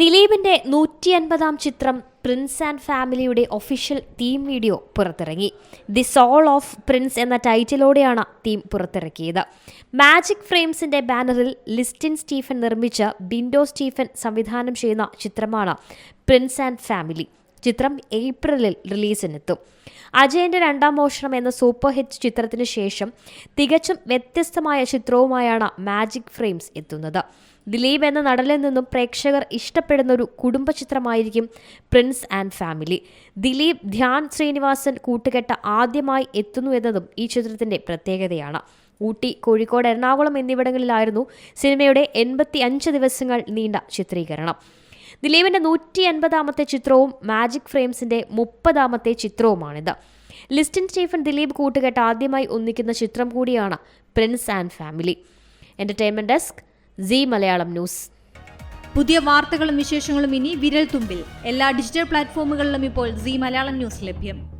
ദിലീപിന്റെ നൂറ്റി അൻപതാം ചിത്രം പ്രിൻസ് ആൻഡ് ഫാമിലിയുടെ ഒഫീഷ്യൽ തീം വീഡിയോ പുറത്തിറങ്ങി. ദി സോൾ ഓഫ് പ്രിൻസ് എന്ന ടൈറ്റിലോടെയാണ് തീം പുറത്തിറക്കിയത്. മാജിക് ഫ്രെയിംസിന്റെ ബാനറിൽ ലിസ്റ്റിൻ സ്റ്റീഫൻ നിർമ്മിച്ച ബിൻഡോ സ്റ്റീഫൻ സംവിധാനം ചെയ്യുന്ന ചിത്രമാണ് പ്രിൻസ് ആൻഡ് ഫാമിലി ചിത്രം ഏപ്രിലിൽ റിലീസിനെത്തും. അജയന്റെ രണ്ടാം മോഷണം എന്ന സൂപ്പർ ഹിറ്റ് ചിത്രത്തിന് ശേഷം തികച്ചും വ്യത്യസ്തമായ ചിത്രവുമായാണ് മാജിക് ഫ്രെയിംസ് എത്തുന്നത്. ദിലീപ് എന്ന നടനിൽ നിന്നും പ്രേക്ഷകർ ഇഷ്ടപ്പെടുന്ന ഒരു കുടുംബ ചിത്രമായിരിക്കും prince and family. Dileep Dhyan Sreenivasan കൂട്ടുകെട്ട ആദ്യമായി എത്തുന്നു എന്നതും ഈ ചിത്രത്തിന്റെ പ്രത്യേകതയാണ്. ഊട്ടി കോഴിക്കോട് എറണാകുളം എന്നിവിടങ്ങളിലായിരുന്നു സിനിമയുടെ എൺപത്തി അഞ്ച് ദിവസങ്ങൾ നീണ്ട ചിത്രീകരണം. ദിലീപിന്റെ നൂറ്റി എൺപതാമത്തെ ചിത്രവും മാജിക് ഫ്രെയിംസിന്റെ മുപ്പതാമത്തെ ചിത്രവുമാണിത്. ലിസ്റ്റിൻ സ്റ്റീഫൻ ദിലീപ് കൂട്ടുകെട്ട് ആദ്യമായി ഒന്നിക്കുന്ന ചിത്രം കൂടിയാണ് prince and family. Entertainment desk Zee Malayalam news. പുതിയ വാർത്തകളും വിശേഷങ്ങളും ഇനി വിരൽ തുമ്പിൽ എല്ലാ ഡിജിറ്റൽ പ്ലാറ്റ്ഫോമുകളിലും ഇപ്പോൾ സി മലയാളം ന്യൂസ് ലഭ്യം.